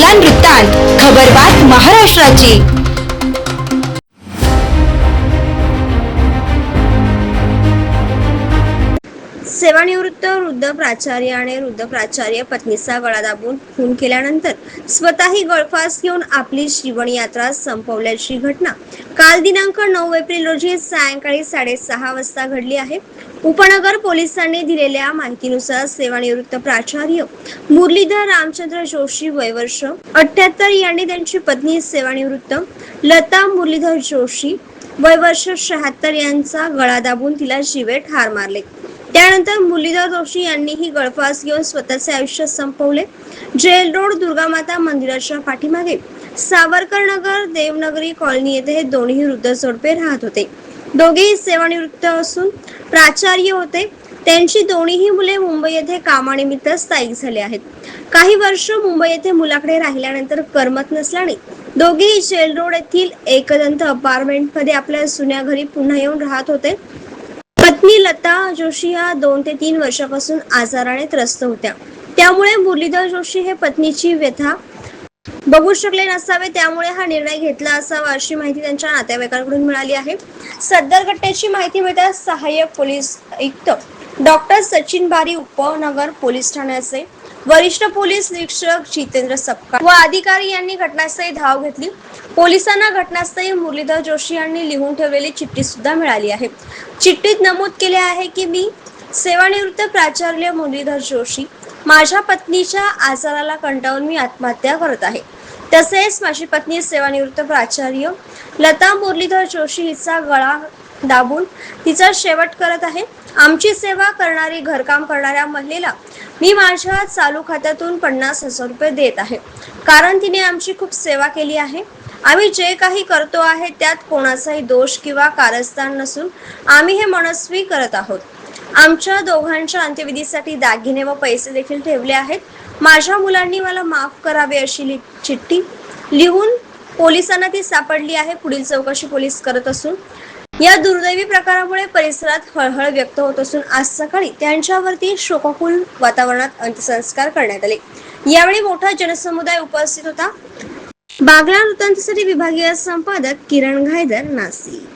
चांगला वृत्तांत खबरबात महाराष्ट्राची. सेवानिवृत्त वृद्ध प्राचार्य आणि वृद्ध प्राचार्य पत्नीचा गळा दाबून खून केल्यानंतर स्वतःही गळफास घेऊन आपली जीवन यात्रा संपवल्याची घटना. काल दिनांक नऊ एप्रिल रोजी सायंकाळी साडेसहा वाजता घडली आहे. उपनगर पोलिसांनी दिलेल्या माहितीनुसार सेवानिवृत्त प्राचार्य मुरलीधर रामचंद्र जोशी वयवर्ष अठ्याहत्तर यांनी त्यांची पत्नी सेवानिवृत्त लता मुरलीधर जोशी वय वर्ष शहात्तर यांचा गळा दाबून तिला जीवे ठार मारले. त्यानंतर मुरलीधर जोशी यांनीही गळफास घेऊन स्वतःचे आयुष्य संपवले. जेल रोड दुर्गामाता मंदिराच्या पाठीमागे सावरकर नगर देवनगरी कॉलनी येथे हे दोन्ही वृद्ध जोडपे राहत होते. दोघेही सेवानिवृत्त असून प्राचार्य होते. त्यांची दोन्हीही मुले मुंबई येथे कामानिमित्त स्थायिक झाले आहेत. काही वर्ष मुंबई येथे मुलाकडे राहिल्यानंतर करमत नसल्याने दोघेही जेल रोड येथील एकदंत अपार्टमेंटमध्ये आपल्या जुन्या घरी पुन्हा येऊन राहत होते. पत्नी लता जोशी या दोन ते तीन वर्षापासून आजाराने त्रस्त होत्या. त्यामुळे मुरलीधर जोशी हे पत्नीची व्यथा बघू शकले नसावे त्यामुळे हा निर्णय घेतला असावा अशी माहिती त्यांच्या नातेवाईकांकडून मिळाली आहे. सदर घटनेची माहिती मिळताच सहाय्यक पोलीस आयुक्त डॉक्टर सचिन बारी उपनगर पोलीस ठाण्याचे वरिष्ठ पोलीस निरीक्षक जितेंद्र सपकाळ व अधिकारी यांनी घटनास्थळी धाव घेतली. पोलिसांना घटनास्थळी मुरलीधर जोशी यांनी लिहून ठेवलेली चिठ्ठी सुद्धा मिळाली आहे. चिठ्ठीत नमूद केले आहे की मी सेवानिवृत्त प्राचार्य मुरलीधर जोशी माझ्या पत्नीच्या आजाराला कंटाळून मी आत्महत्या करत आहे. तसेच माझी पत्नी सेवानिवृत्त प्राचार्य लता मुरलीधर जोशी हिचा गळा दाबून तिचा शेवट करत आहे. आमची सेवा करणारी घरकाम करणाऱ्या महिलेला मी माझ्या चालू खात्यातून पन्नास हजार रुपये देत आहे. कारण तिने आमची खूप सेवा केली आहे. आम्ही जे काही करतो आहे त्यात कोणाचाही दोष किंवा कारस्थान नसून आम्ही हे मनस्वी करत आहोत. आमच्या दोघांच्या अंत्यविधीसाठी दागिने व पैसे देखील ठेवले आहेत. माझ्या मुलांनी मला माफ करावे अशी लि- चिठ्ठी लिहून पोलिसांना ती सापडली आहे पुढील चौकशी पोलीस करत असून. या दुर्दैवी प्रकारामुळे परिसरात हळहळ व्यक्त होत असून आज सकाळी त्यांच्यावरती शोककुल वातावरणात अंत्यसंस्कार करण्यात आले. यावेळी मोठा जनसमुदाय उपस्थित होता. बागला वृत्तांतासाठी विभागीय संपादक किरण घायदर नासी